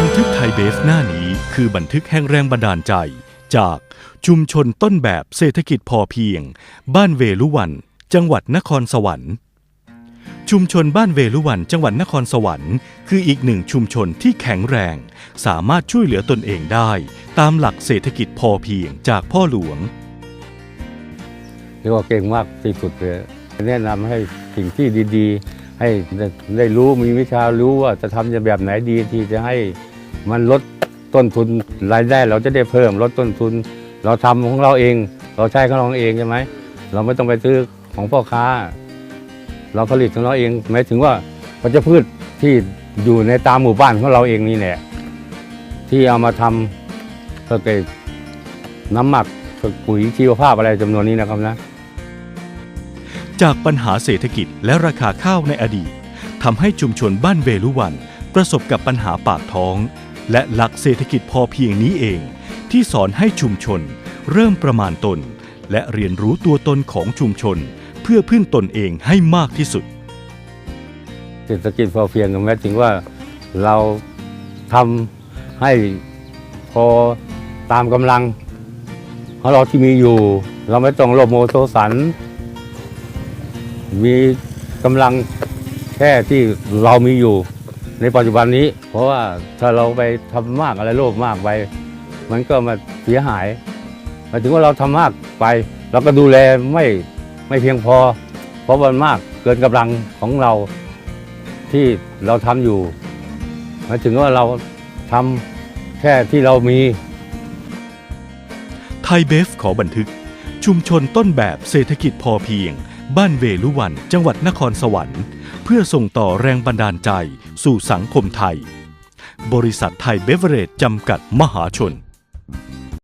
บันทึกไทยเบฟหน้านี้คือบันทึกแห่งแรงบันดาลใจ จากชุมชนต้นแบบเศรษฐกิจพอเพียง บ้านเวลุวัน จังหวัดนครสวรรค์ ชุมชนบ้านเวลุวัน จังหวัดนครสวรรค์ คืออีกหนึ่งชุมชนที่แข็งแรง สามารถช่วยเหลือตนเองได้ ตามหลักเศรษฐกิจพอเพียงจากพ่อหลวงเรียกว่าเก่งมากที่สุดเลยแนะนำให้สิ่งที่ดีๆ ให้ได้ได้รู้มีวิชารู้ว่าจะทำแบบไหนดีที่จะให้ มันลดต้นทุนรายได้เราจะได้เพิ่มลดต้นทุน เราทำของเราเอง เราใช้ของเราเองใช่ไหมเราไม่ต้องไปซื้อของพ่อค้า เราผลิตของเราเองหมายถึงว่าวัชพืชที่อยู่ในตามหมู่บ้านของเราเองนี่แหละที่เอามาทำเพื่อเกิดน้ำหมักปุ๋ยชีวภาพอะไรจำนวนนี้นะครับนะ จากปัญหาเศรษฐกิจและราคาข้าวในอดีตทำให้ชุมชนบ้านเวลุวัน ประสบกับปัญหาปากท้อง และหลักเศรษฐกิจพอเพียงนี้เอง ที่สอนให้ชุมชน เริ่มประมาณตน และเรียนรู้ตัวตนของชุมชน เพื่อพึ่งตนเองให้มากที่สุด เศรษฐกิจพอเพียงกันแม้ถึงว่าเราทำให้พอตามกำลังของเราที่มีอยู่ เราไม่ต้องโลภโมโทสัน มีกำลังแค่ที่เรามีอยู่ ในปัจจุบันนี้ เพราะว่าถ้าเราไปทำมากอะไรโลภมากไปมันก็มาเสียหายหมายถึงว่าเราทำมากไป เราก็ดูแลไม่ไม่เพียงพอ เพราะมันมากเกินกำลังของเราที่เราทำอยู่หมายถึงว่าเราทำแค่ที่เรามี ไทยเบฟขอบันทึก ชุมชนต้นแบบเศรษฐกิจพอเพียง บ้านเวลุวัน จังหวัดนครสวรรค์ เพื่อส่งต่อแรงบันดาลใจ สู่สังคมไทย บริษัทไทยเบเวอเรจจำกัดมหาชน